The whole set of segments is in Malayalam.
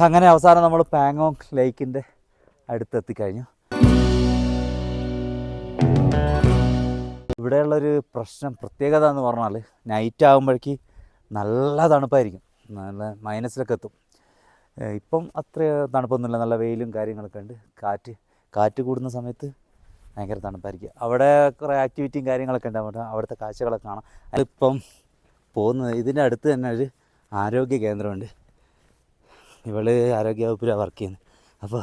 അങ്ങനെ അവസാനം നമ്മൾ പാങ്ങോങ് ലേക്കിന്റെ അടുത്തെത്തിക്കഴിഞ്ഞു. ഇവിടെയുള്ളൊരു പ്രശ്നം പ്രത്യേകത എന്ന് പറഞ്ഞാൽ നൈറ്റ് ആകുമ്പോഴേക്ക് നല്ല തണുപ്പായിരിക്കും. നല്ല മൈനസിലൊക്കെ എത്തും. ഇപ്പം അത്ര തണുപ്പൊന്നുമില്ല. നല്ല വെയിലും കാര്യങ്ങളൊക്കെ ഉണ്ട്. കാറ്റ് കാറ്റ് കൂടുന്ന സമയത്ത് ഭയങ്കര തണുപ്പായിരിക്കും. അവിടെ കുറേ ആക്ടിവിറ്റിയും കാര്യങ്ങളൊക്കെ ഉണ്ട്. അവിടെ അവിടുത്തെ കാഴ്ചകളൊക്കെ കാണാം. അതിപ്പം പോകുന്നത് ഇതിന്റെ അടുത്ത് തന്നെ ഒരു ആരോഗ്യ കേന്ദ്രമുണ്ട്. ഇവൾ ആരോഗ്യ വകുപ്പിലാണ് വർക്ക് ചെയ്യുന്നത് അപ്പോൾ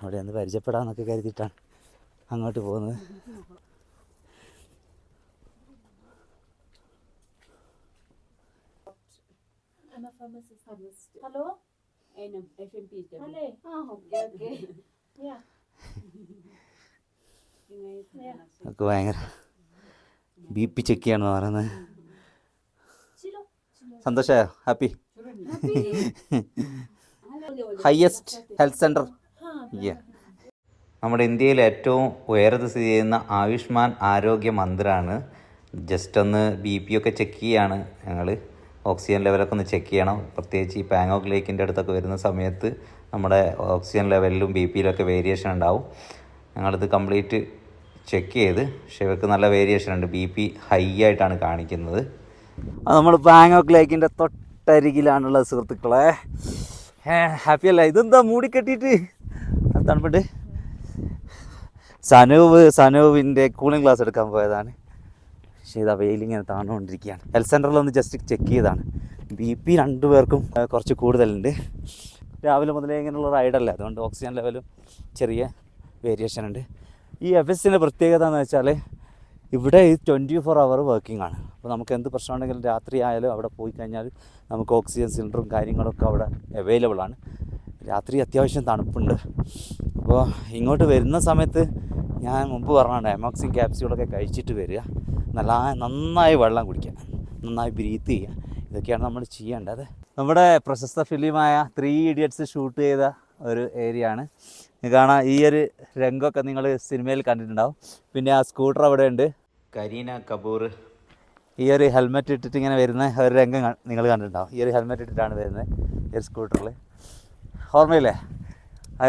അവിടെ ഒന്ന് പരിചയപ്പെടാമെന്നൊക്കെ കരുതിയിട്ടാണ് അങ്ങോട്ട് പോകുന്നത് ഹലോ. Hello. Ah. ഒക്കെ ഭയങ്കര ബി പി ചെക്ക് ചെയ്യണമെന്ന് പറയുന്നത്. സന്തോഷമായോ ഹാപ്പി ഹയസ്റ്റ് ഹെൽത്ത് സെന്റർ നമ്മുടെ ഇന്ത്യയിൽ ഏറ്റവും ഉയരത്ത് സ്ഥിതി ചെയ്യുന്ന ആയുഷ്മാൻ ആരോഗ്യ മന്ദിരമാണ് ജസ്റ്റ് ഒന്ന് ബി പി ഒക്കെ ചെക്ക് ചെയ്യാണ് ഞങ്ങൾ ഓക്സിജൻ ലെവലൊക്കെ ഒന്ന് ചെക്ക് ചെയ്യണം. പ്രത്യേകിച്ച് ഈ പാങ്ങോക്ക് ലേക്കിന്റെ അടുത്തൊക്കെ വരുന്ന സമയത്ത് നമ്മുടെ ഓക്സിജൻ ലെവലിലും ബി പിയിലൊക്കെ വേരിയേഷൻ ഉണ്ടാവും. ഞങ്ങളിത് കംപ്ലീറ്റ് ചെക്ക് ചെയ്ത് പക്ഷേ ഇവർക്ക് നല്ല വേരിയേഷൻ ഉണ്ട്. ബി പി ഹൈ ആയിട്ടാണ് കാണിക്കുന്നത്. നമ്മൾ പാങ്ങോക്ക് ലേക്കിന്റെ തൊട്ടരികിലാണുള്ളത് സുഹൃത്തുക്കളെ. ഹാപ്പി അല്ല? ഇതെന്താ മൂടി കെട്ടിയിട്ട്? തണുപ്പുണ്ട് സനൂവ് സനൂവിന്റെ കൂളിംഗ് ക്ലാസ് എടുക്കാൻ പോയതാണ്. പക്ഷേ ഇതാ വെയിലിങ്ങനെ താണുകൊണ്ടിരിക്കുകയാണ്. ഹെൽത്ത് സെന്ററിൽ ഒന്ന് ജസ്റ്റ് ചെക്ക് ചെയ്താണ് ബി പി രണ്ടു പേർക്കും കുറച്ച് കൂടുതലുണ്ട്. രാവിലെ മുതലേ ഇങ്ങനെയുള്ള റൈഡല്ലേ അതുകൊണ്ട് ഓക്സിജൻ ലെവലും ചെറിയ വേരിയേഷൻ ഉണ്ട്. ഈ എഫ് എസിന്റെ പ്രത്യേകത എന്ന് വെച്ചാൽ ഇവിടെ ഈ ട്വന്റി ഫോർ അവർ വർക്കിംഗ് ആണ്. അപ്പോൾ നമുക്ക് എന്ത് പ്രശ്നമുണ്ടെങ്കിലും രാത്രി ആയാലും അവിടെ പോയി കഴിഞ്ഞാൽ നമുക്ക് ഓക്സിജൻ സിലിണ്ടറും കാര്യങ്ങളൊക്കെ അവിടെ അവൈലബിൾ ആണ്. രാത്രി അത്യാവശ്യം തണുപ്പുണ്ട്. അപ്പോൾ ഇങ്ങോട്ട് വരുന്ന സമയത്ത് ഞാൻ മുമ്പ് പറഞ്ഞാണ് എമോക്സിൻ ക്യാപ്സ്യൂളൊക്കെ കഴിച്ചിട്ട് വരിക. നല്ല നന്നായി വെള്ളം കുടിക്കുക. നന്നായി ബ്രീത്ത് ചെയ്യുക. ഇതൊക്കെയാണ് നമ്മൾ ചെയ്യേണ്ടത്. നമ്മുടെ പ്രശസ്ത ഫിലിമായ ത്രീ ഇഡിയറ്റ്സ് ഷൂട്ട് ചെയ്ത ഒരു ഏരിയ ആണ്. കാണാം. ഈ ഒരു രംഗമൊക്കെ നിങ്ങൾ സിനിമയിൽ കണ്ടിട്ടുണ്ടാവും. പിന്നെ ആ സ്കൂട്ടർ അവിടെ ഉണ്ട്. കരീന കപൂർ. ഈ ഒരു ഹെൽമെറ്റ് ഇട്ടിട്ട് ഇങ്ങനെ വരുന്ന ഒരു രംഗം നിങ്ങൾ കണ്ടിട്ടുണ്ടാവും ഈ ഒരു ഹെൽമെറ്റ് ഇട്ടിട്ടാണ് വരുന്നത് ഈ ഒരു സ്കൂട്ടറിൽ ഓർമ്മയില്ലേ?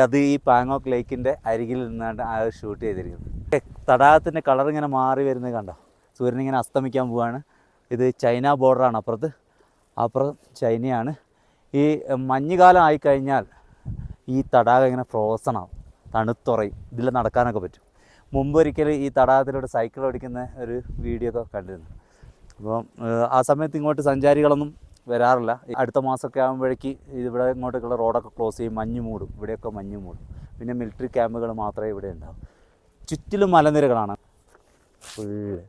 അത് ഈ പാങ്ങോക്ക് ലേക്കിന്റെ അരികിൽ നിന്നാണ് ആ ഷൂട്ട് ചെയ്തിരിക്കുന്നത്. തടാകത്തിന്റെ കളർ ഇങ്ങനെ മാറി വരുന്നത് കണ്ടോ? സൂര്യൻ ഇങ്ങനെ അസ്തമിക്കാൻ പോവാണ്. ഇത് ചൈന ബോർഡറാണ് അപ്പുറത്ത്. അപ്പുറം ചൈനയാണ്. ഈ മഞ്ഞുകാലം ആയിക്കഴിഞ്ഞാൽ ഈ തടാകം ഇങ്ങനെ ഫ്രോസൺ ആവും. തണുത്തുറയും. ഇതിൽ നടക്കാനൊക്കെ പറ്റും. മുമ്പ് ഒരിക്കൽ ഈ തടാകത്തിലൂടെ സൈക്കിൾ ഓടിക്കുന്ന ഒരു വീഡിയോ ഒക്കെ കണ്ടിരുന്നു. അപ്പം ആ സമയത്ത് ഇങ്ങോട്ട് സഞ്ചാരികളൊന്നും വരാറില്ല. അടുത്ത മാസമൊക്കെ ആകുമ്പോഴേക്ക് ഇവിടെ ഇങ്ങോട്ടേക്കുള്ള റോഡൊക്കെ ക്ലോസ് ചെയ്യും മഞ്ഞ് മൂടും. ഇവിടെയൊക്കെ മഞ്ഞ് മൂടും. പിന്നെ മിലിറ്ററി ക്യാമ്പുകൾ മാത്രമേ ഇവിടെ ഉണ്ടാവും. ചുറ്റിലും മലനിരകളാണ്. ഫുള്ള്.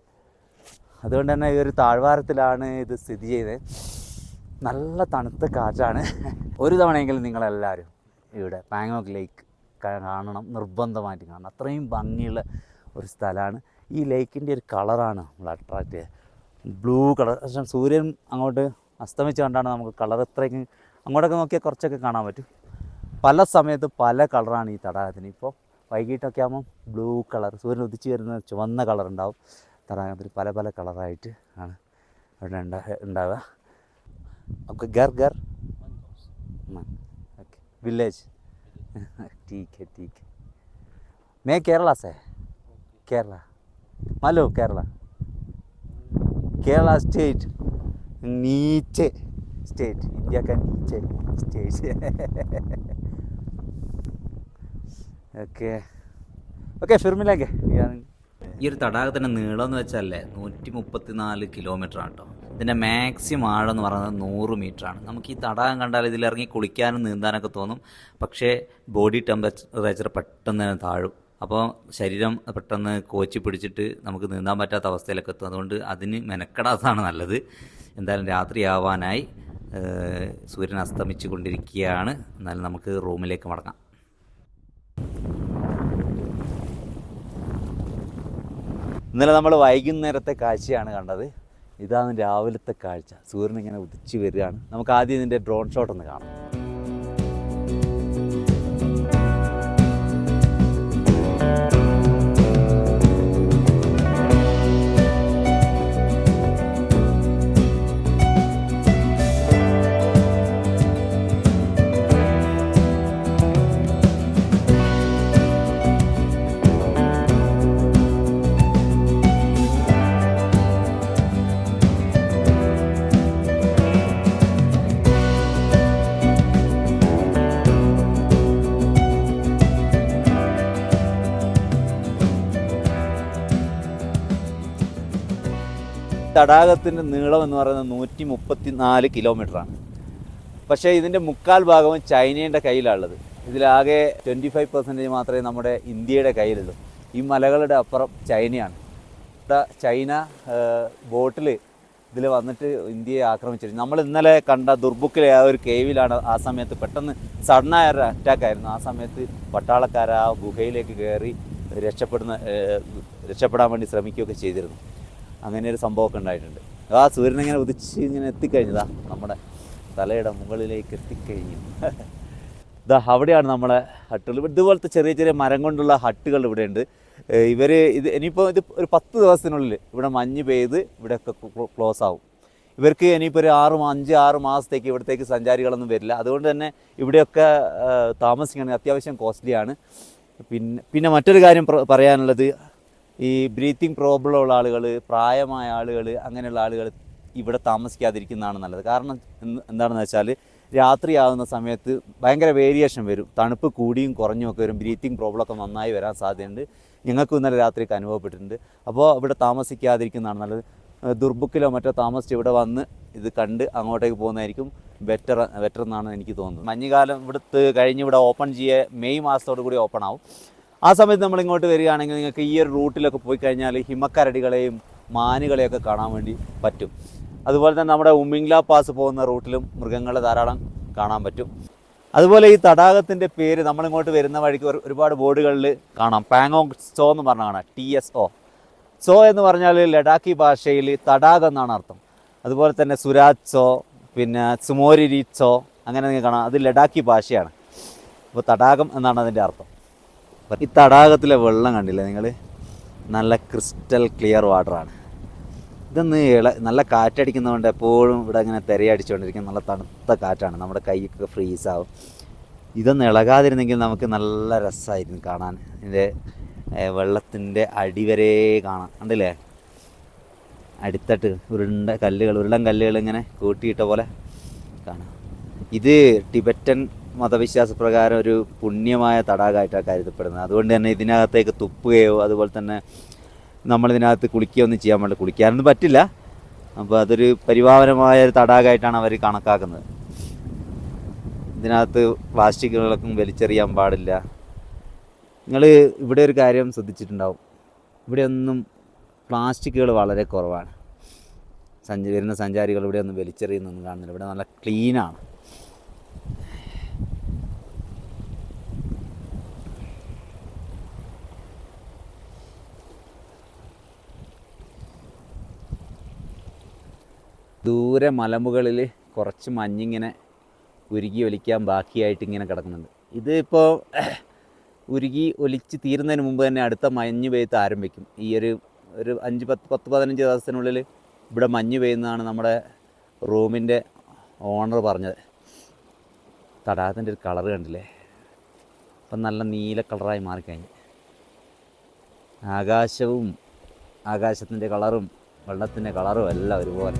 അതുകൊണ്ട് തന്നെ ഈ ഒരു താഴ്വാരത്തിലാണ് ഇത് സ്ഥിതി ചെയ്തത്. നല്ല തണുത്ത കാറ്റാണ്. ഒരു തവണയെങ്കിലും നിങ്ങളെല്ലാവരും ഇവിടെ പാങ്ങോക്ക് ലേക്ക് കാണണം നിർബന്ധമായിട്ട് കാണണം. അത്രയും ഭംഗിയുള്ള ഒരു സ്ഥലമാണ്. ഈ ലേക്കിന്റെ ഒരു കളറാണ് നമ്മൾ അട്രാക്റ്റ് ചെയ്യുക. ബ്ലൂ കളർ പക്ഷേ സൂര്യൻ അങ്ങോട്ട് അസ്തമിച്ചുകൊണ്ടാണ് നമുക്ക് കളർ ഇത്രയ്ക്കും അങ്ങോട്ടൊക്കെ നോക്കിയാൽ കുറച്ചൊക്കെ കാണാൻ പറ്റും. പല സമയത്ത് പല കളറാണ് ഈ തടാകത്തിന്. ഇപ്പോൾ വൈകിട്ടൊക്കെ ആകുമ്പം ബ്ലൂ കളർ സൂര്യൻ ഉദിച്ച് വരുന്ന ചുവന്ന കളർ ഉണ്ടാവും. തടാകത്തിന് പല പല കളറായിട്ട് ആണ് അവിടെ ഉണ്ടാ ഉണ്ടാവുക. നമുക്ക് ഗർ ഗർ ഓക്കെ വില്ലേജ് ठीक है ठीक है मैं केरला से केरला मालूम केरला केरला स्टेट नीचे स्टेट इंडिया का नीचे स्टेट ओके ओके फिर मिलेंगे ഈ ഒരു തടാകത്തിൻ്റെ നീളം എന്ന് വെച്ചാലേ നൂറ്റി മുപ്പത്തി നാല് കിലോമീറ്റർ ആണ് കേട്ടോ ഇതിന്റെ മാക്സിമം ആഴം എന്ന് പറയുന്നത് നൂറ് മീറ്റർ ആണ്. നമുക്ക് ഈ തടാകം കണ്ടാൽ ഇതിലിറങ്ങി കുളിക്കാനും നീന്താനൊക്കെ തോന്നും. പക്ഷേ ബോഡി ടെമ്പറേച്ചർ പെട്ടെന്ന് തന്നെ താഴും. അപ്പോൾ ശരീരം പെട്ടെന്ന് കോച്ചി പിടിച്ചിട്ട് നമുക്ക് നീന്താൻ പറ്റാത്ത അവസ്ഥയിലൊക്കെ എത്തും. അതുകൊണ്ട് അതിന് മെനക്കെടാത്തതാണ് നല്ലത്. എന്തായാലും രാത്രിയാവാനായി സൂര്യൻ അസ്തമിച്ചു കൊണ്ടിരിക്കുകയാണ്. എന്നാലും നമുക്ക് റൂമിലേക്ക് മടങ്ങാം. ഇന്നലെ നമ്മൾ വൈകുന്നേരത്തെ കാഴ്ചയാണ് കണ്ടത്. ഇതാണ് രാവിലത്തെ കാഴ്ച. സൂര്യൻ ഇങ്ങനെ ഉദിച്ചു വരികയാണ്. നമുക്ക് ആദ്യം ഇതിന്റെ ഡ്രോൺ ഷോട്ട് ഒന്ന് കാണാം. തടാകത്തിന്റെ നീളം എന്ന് പറയുന്നത് നൂറ്റി മുപ്പത്തി നാല് കിലോമീറ്ററാണ്. പക്ഷേ ഇതിന്റെ മുക്കാൽ ഭാഗവും ചൈനയുടെ കയ്യിലാണുള്ളത്. ഇതിലാകെ ട്വന്റി ഫൈവ് പെർസെന്റേജ് മാത്രമേ നമ്മുടെ ഇന്ത്യയുടെ കയ്യിലുള്ളൂ. ഈ മലകളുടെ അപ്പുറം ചൈനയാണ്. ചൈന ബോട്ടിൽ ഇതിൽ വന്നിട്ട് ഇന്ത്യയെ ആക്രമിച്ചിരുന്നു. നമ്മൾ ഇന്നലെ കണ്ട ദുർബുക്കിലെ ആ ഒരു കേവിലാണ് ആ സമയത്ത് പെട്ടെന്ന് സഡനായ ഒരു അറ്റാക്ക് ആയിരുന്നു. ആ സമയത്ത് പട്ടാളക്കാർ ആ ഗുഹയിലേക്ക് കയറി രക്ഷപ്പെടുന്ന രക്ഷപ്പെടാൻ വേണ്ടി ശ്രമിക്കുകയൊക്കെ ചെയ്തിരുന്നു. അങ്ങനെ ഒരു സംഭവമൊക്കെ ഉണ്ടായിട്ടുണ്ട്. ആ സൂര്യൻ ഇങ്ങനെ ഉദിച്ച് ഇങ്ങനെ എത്തിക്കഴിഞ്ഞതാ നമ്മുടെ തലയുടെ മുകളിലേക്ക് എത്തിക്കഴിഞ്ഞു. ഇതാ അവിടെയാണ് നമ്മളെ ഹട്ടുകൾ. ഇതുപോലത്തെ ചെറിയ ചെറിയ മരം കൊണ്ടുള്ള ഹട്ടുകൾ ഇവിടെ ഉണ്ട് ഇവർ ഇത് ഇനിയിപ്പോൾ ഇത് ഒരു പത്ത് ദിവസത്തിനുള്ളിൽ ഇവിടെ മഞ്ഞ് പെയ്ത് ഇവിടെയൊക്കെ ക്ലോസ് ആവും. ഇവർക്ക് ഇനിയിപ്പോൾ ഒരു ആറ് അഞ്ച് ആറ് മാസത്തേക്ക് ഇവിടത്തേക്ക് സഞ്ചാരികളൊന്നും വരില്ല. അതുകൊണ്ട് തന്നെ ഇവിടെയൊക്കെ ആ, താമസിക്കണമെങ്കിൽ അത്യാവശ്യം കോസ്റ്റ്ലിയാണ്. പിന്നെ പിന്നെ മറ്റൊരു കാര്യം പറയാനുള്ളത് ഈ ബ്രീത്തിങ് പ്രോബ്ലം ഉള്ള ആളുകൾ പ്രായമായ ആളുകൾ അങ്ങനെയുള്ള ആളുകൾ ഇവിടെ താമസിക്കാതിരിക്കുന്നതാണ് നല്ലത്. കാരണം എന്ത്- എന്താണെന്ന് വെച്ചാൽ രാത്രിയാകുന്ന സമയത്ത് ഭയങ്കര വേരിയേഷൻ വരും. തണുപ്പ് കൂടിയും കുറഞ്ഞും ഒക്കെ വരും. ബ്രീത്തിങ് പ്രോബ്ലം ഒക്കെ നന്നായി വരാൻ സാധ്യതയുണ്ട്. ഞങ്ങൾക്കും ഇന്നലെ രാത്രിയൊക്കെ അനുഭവപ്പെട്ടിട്ടുണ്ട്. അപ്പോൾ ഇവിടെ താമസിക്കാതിരിക്കുന്നതാണ് നല്ലത്. ദുർബുക്കിലോ മറ്റോ താമസിച്ച് ഇവിടെ വന്ന് ഇത് കണ്ട് അങ്ങോട്ടേക്ക് പോകുന്നതായിരിക്കും ബെറ്റർ ബെറ്റർ എന്നാണ് എനിക്ക് തോന്നുന്നത്. മഞ്ഞുകാലം ഇവിടുത്തെ കഴിഞ്ഞ് ഇവിടെ ഓപ്പൺ ചെയ്യേ മെയ് മാസത്തോടു കൂടി ഓപ്പൺ ആവും. ആ സമയത്ത് നമ്മൾ ഇങ്ങോട്ട് വരികയാണെങ്കിൽ നിങ്ങൾക്ക് ഈ ഒരു റൂട്ടിലൊക്കെ പോയി കഴിഞ്ഞാൽ ഹിമക്കരടികളെയും മാനുകളെയൊക്കെ കാണാൻ വേണ്ടി പറ്റും. അതുപോലെ തന്നെ നമ്മുടെ ഉമ്മിംഗ്ല പാസ് പോകുന്ന റൂട്ടിലും മൃഗങ്ങളെ ധാരാളം കാണാൻ പറ്റും. അതുപോലെ ഈ തടാകത്തിന്റെ പേര് നമ്മളിങ്ങോട്ട് വരുന്ന വഴിക്ക് ഒരുപാട് ബോർഡുകളിൽ കാണാം. പാങ്ങോങ് സോ എന്ന് പറഞ്ഞാണ് ടി എസ് ഒ. സോ എന്ന് പറഞ്ഞാൽ ലഡാക്കി ഭാഷയിൽ തടാകം എന്നാണ് അർത്ഥം. അതുപോലെ തന്നെ സുരാജ് സോ പിന്നെ സുമോരി സോ അങ്ങനെ നിങ്ങൾ കാണാം. അത് ലഡാക്കി ഭാഷയാണ്. അപ്പോൾ തടാകം എന്നാണ് അതിന്റെ അർത്ഥം. ഈ തടാകത്തിലെ വെള്ളം കണ്ടില്ലേ നിങ്ങൾ നല്ല ക്രിസ്റ്റൽ ക്ലിയർ വാട്ടറാണ്. ഇതൊന്ന് ഇള നല്ല കാറ്റടിക്കുന്നതുകൊണ്ട് എപ്പോഴും ഇവിടെ ഇങ്ങനെ തിരയടിച്ചുകൊണ്ടിരിക്കും നല്ല തണുത്ത കാറ്റാണ്. നമ്മുടെ കൈയൊക്കെ ഫ്രീസ് ആവും ഇതൊന്ന് ഇളകാതിരുന്നെങ്കിൽ നമുക്ക് നല്ല രസമായിരുന്നു കാണാൻ. ഇതിന്റെ വെള്ളത്തിന്റെ അടിവരെ കാണാം. കണ്ടില്ലേ? അടിത്തട്ട് ഉരുണ്ട കല്ലുകൾ ഉരുളൻ കല്ലുകൾ ഇങ്ങനെ കൂട്ടിയിട്ട പോലെ കാണാം. ഇത് ടിബറ്റൻ മതവിശ്വാസ പ്രകാരം ഒരു പുണ്യമായ തടാകമായിട്ടാണ് കരുതപ്പെടുന്നത്. അതുകൊണ്ട് തന്നെ ഇതിനകത്തേക്ക് തുപ്പുകയോ അതുപോലെ തന്നെ നമ്മളിതിനകത്ത് കുളിക്കുകയോ ഒന്നും ചെയ്യാൻ പാടില്ല. കുളിക്കാനൊന്നും പറ്റില്ല. അപ്പോൾ അതൊരു പരിഭാവനമായ ഒരു തടാകമായിട്ടാണ് അവർ കണക്കാക്കുന്നത്. ഇതിനകത്ത് പ്ലാസ്റ്റിക്കുകളൊക്കെ വലിച്ചെറിയാൻ പാടില്ല. നിങ്ങൾ ഇവിടെ ഒരു കാര്യം ശ്രദ്ധിച്ചിട്ടുണ്ടാവും. ഇവിടെയൊന്നും പ്ലാസ്റ്റിക്കുകൾ വളരെ കുറവാണ്. സഞ്ച വരുന്ന സഞ്ചാരികൾ ഇവിടെ ഒന്നും വലിച്ചെറിയുന്നൊന്നും കാണുന്നില്ല. ഇവിടെ നല്ല ക്ലീനാണ്. ദൂരെ മലമുകളിൽ കുറച്ച് മഞ്ഞിങ്ങനെ ഉരുകി ഒലിക്കാൻ ബാക്കിയായിട്ട് ഇങ്ങനെ കിടക്കുന്നുണ്ട്. ഇതിപ്പോൾ ഉരുകി ഒലിച്ച് തീരുന്നതിന് മുമ്പ് തന്നെ അടുത്ത മഞ്ഞ് പെയ്ത്ത് ആരംഭിക്കും. ഈ ഒരു ഒരു അഞ്ച് പത്ത് പത്ത് പതിനഞ്ച് ദിവസത്തിനുള്ളിൽ ഇവിടെ മഞ്ഞ് പെയ്യുന്നതാണ് നമ്മുടെ റൂമിന്റെ ഓണർ പറഞ്ഞത്. തടാകത്തിന്റെ ഒരു കളർ കണ്ടില്ലേ? അപ്പം നല്ല നീല കളറായി മാറിക്കഴിഞ്ഞു. ആകാശവും ആകാശത്തിന്റെ കളറും വെള്ളത്തിന്റെ കളറും എല്ലാം ഒരുപോലെ.